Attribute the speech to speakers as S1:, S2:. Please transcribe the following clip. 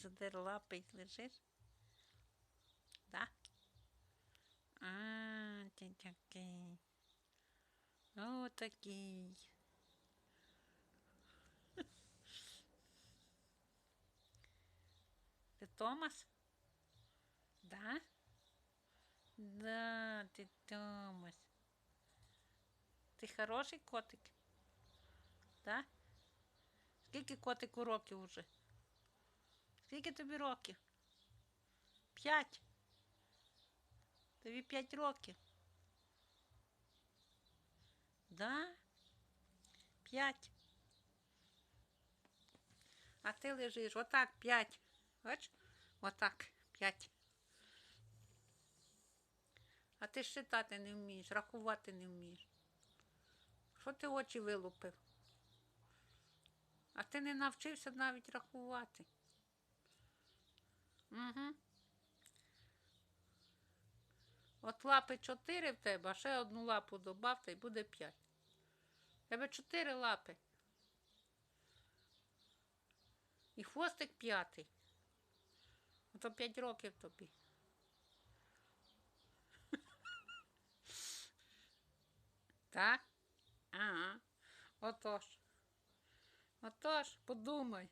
S1: задер лапи й лежиш? Да? А, ти такий. О, такий. Ти Томас? Да? Да, ти Томас. Ти хороший котик? Да? Скільки котику років уже? Скільки тобі років? П'ять. Тобі п'ять років. Да? П'ять. А ти лежиш отак п'ять. Бач? Отак п'ять. А ти считати не вмієш, рахувати не вмієш. Що ти очі вилупив? А ти не навчився навіть рахувати. Угу. От лапи чотири в тебе, а ще одну лапу добав, та й буде п'ять. В тебе чотири лапи. І хвостик п'ятий. Ото п'ять років тобі. Так? Ага. Отож. Отож, подумай.